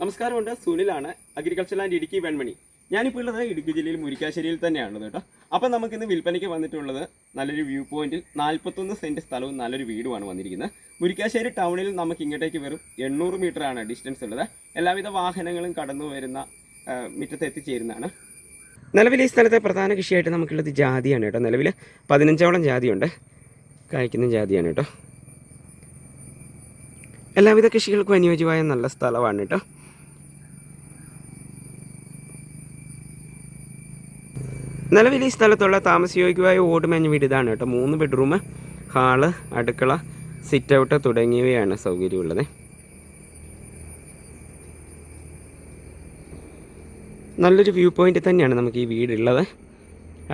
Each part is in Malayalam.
നമസ്കാരമുണ്ട്. സുനിലാണ് അഗ്രികൾച്ചർ ആൻഡ് ഇടുക്കി വെൺമണി. ഞാനിപ്പോൾ ഉള്ളത് ഇടുക്കി ജില്ലയിൽ മുരിക്കാശ്ശേരിയിൽ തന്നെയാണുള്ളത് കേട്ടോ. അപ്പം നമുക്കിന്ന് വിൽപ്പനയ്ക്ക് വന്നിട്ടുള്ളത് നല്ലൊരു വ്യൂ പോയിന്റിൽ നാൽപ്പത്തൊന്ന് സെന്റ് സ്ഥലവും നല്ലൊരു വീടുമാണ് വന്നിരിക്കുന്നത്. മുരിക്കാശ്ശേരി ടൗണിൽ നമുക്ക് ഇങ്ങോട്ടേക്ക് വെറും എണ്ണൂറ് ആണ് ഡിസ്റ്റൻസ് ഉള്ളത്. എല്ലാവിധ വാഹനങ്ങളും കടന്നു വരുന്ന മുറ്റത്ത് എത്തിച്ചേരുന്നതാണ്. നിലവിൽ ഈ സ്ഥലത്തെ പ്രധാന കൃഷിയായിട്ട് നമുക്കുള്ളത് ജാതിയാണ് കേട്ടോ. നിലവിൽ പതിനഞ്ചോളം ജാതിയുണ്ട്. കായ്ക്കുന്ന ജാതിയാണ് കേട്ടോ. എല്ലാവിധ കൃഷികൾക്കും അനുയോജ്യമായ നല്ല സ്ഥലമാണ് കേട്ടോ. നിലവിൽ ഈ സ്ഥലത്തുള്ള താമസയോഗ്യമായ ഓടുമേഞ്ഞ വീട് ഇതാണ് കേട്ടോ. മൂന്ന് ബെഡ്റൂം ഹാൾ അടുക്കള സിറ്റ് ഔട്ട് തുടങ്ങിയവയാണ് സൗകര്യമുള്ളത്. നല്ലൊരു വ്യൂ പോയിന്റ് തന്നെയാണ് നമുക്ക് ഈ വീടുള്ളത്.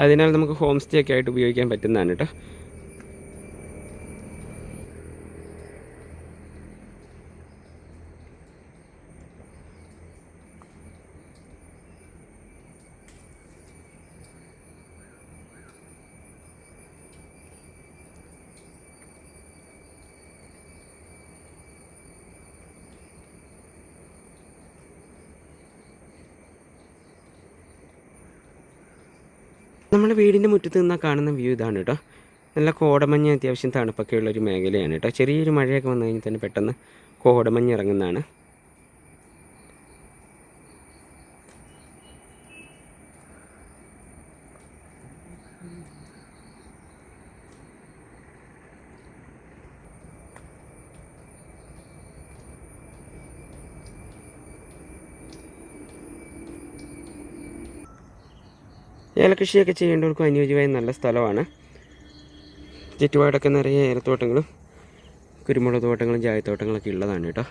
അതിനാൽ നമുക്ക് ഹോം സ്റ്റേ ഒക്കെ ആയിട്ട് ഉപയോഗിക്കാൻ പറ്റുന്നതാണ് കേട്ടോ. നമ്മുടെ വീടിന്റെ മുറ്റത്ത് നിന്നാൽ കാണുന്ന വ്യൂ ഇതാണ് കേട്ടോ നല്ല കോടമഞ്ഞ് അത്യാവശ്യം തണുപ്പൊക്കെ ഉള്ളൊരു മേഖലയാണ് കേട്ടോ ചെറിയൊരു മഴയൊക്കെ വന്നു കഴിഞ്ഞാൽ തന്നെ പെട്ടെന്ന് കോടമഞ്ഞ് ഇറങ്ങുന്നതാണ്. ഏലകൃഷിയൊക്കെ ചെയ്യേണ്ടവർക്കും അനുയോജ്യമായ നല്ല സ്ഥലമാണ്. ചുറ്റുപാടൊക്കെ നിറയെ ഏലത്തോട്ടങ്ങളും കുരുമുളക് തോട്ടങ്ങളും ചായത്തോട്ടങ്ങളൊക്കെ ഉള്ളതാണ് കേട്ടോ.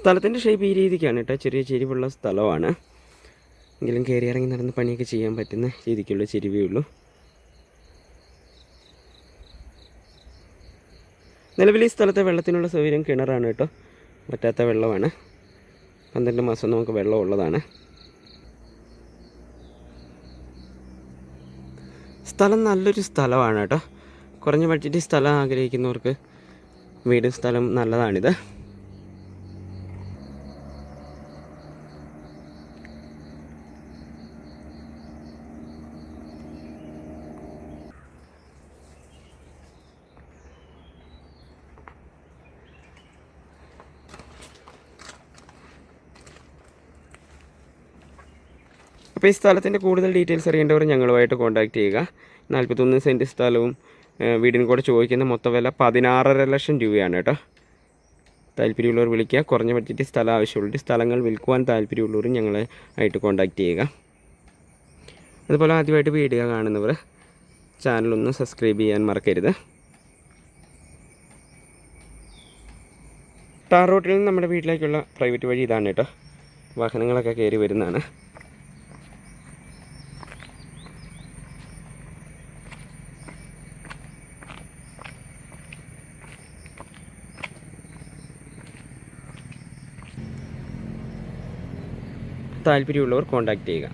സ്ഥലത്തിന്റെ ഷേപ്പ് ഈ രീതിക്കാണ് കേട്ടോ. ചെറിയ ചെരിവുള്ള സ്ഥലമാണ്. എങ്കിലും കയറി ഇറങ്ങി നടന്ന് പണിയൊക്കെ ചെയ്യാൻ പറ്റുന്ന രീതിക്കുള്ള ചെരിവേ ഉള്ളൂ. നിലവിൽ ഈ സ്ഥലത്തെ വെള്ളത്തിനുള്ള സൗകര്യം കിണറാണ് കേട്ടോ. പറ്റാത്ത വെള്ളമാണ്. പന്ത്രണ്ട് മാസം നമുക്ക് വെള്ളം ഉള്ളതാണ് സ്ഥലം നല്ലൊരു സ്ഥലമാണ് കേട്ടോ. കുറഞ്ഞ ബഡ്ജറ്റ് സ്ഥലം ആഗ്രഹിക്കുന്നവർക്ക് വീടും സ്ഥലം നല്ലതാണിത്. അപ്പോൾ ഈ സ്ഥലത്തിന്റെ കൂടുതൽ ഡീറ്റെയിൽസ് അറിയേണ്ടവർ ഞങ്ങളുമായിട്ട് കോൺടാക്റ്റ് ചെയ്യുക. നാൽപ്പത്തൊന്ന് സെന്റ് സ്ഥലവും വീടിന് കൂടെ ചോദിക്കുന്ന മൊത്തം വില പതിനാറര ലക്ഷം രൂപയാണ് കേട്ടോ. താല്പര്യമുള്ളവർ വിളിക്കുക. കുറഞ്ഞ ബഡ്ജറ്റ് സ്ഥലം ആവശ്യമുള്ള സ്ഥലങ്ങൾ വിൽക്കുവാൻ താല്പര്യമുള്ളവർ ഞങ്ങളെ ആയിട്ട് കോൺടാക്റ്റ് ചെയ്യുക. അതുപോലെ ആദ്യമായിട്ട് വീഡിയോ കാണുന്നവർ ചാനലൊന്ന് സബ്സ്ക്രൈബ് ചെയ്യാൻ മറക്കരുത്. ടാർ റോട്ടിൽ നിന്ന് നമ്മുടെ വീട്ടിലേക്കുള്ള പ്രൈവറ്റ് വഴി ഇതാണ് കേട്ടോ. വാഹനങ്ങളൊക്കെ കയറി വരുന്നതാണ്. താല്പര്യമുള്ളവർ കോൺടാക്റ്റ് ചെയ്യുക.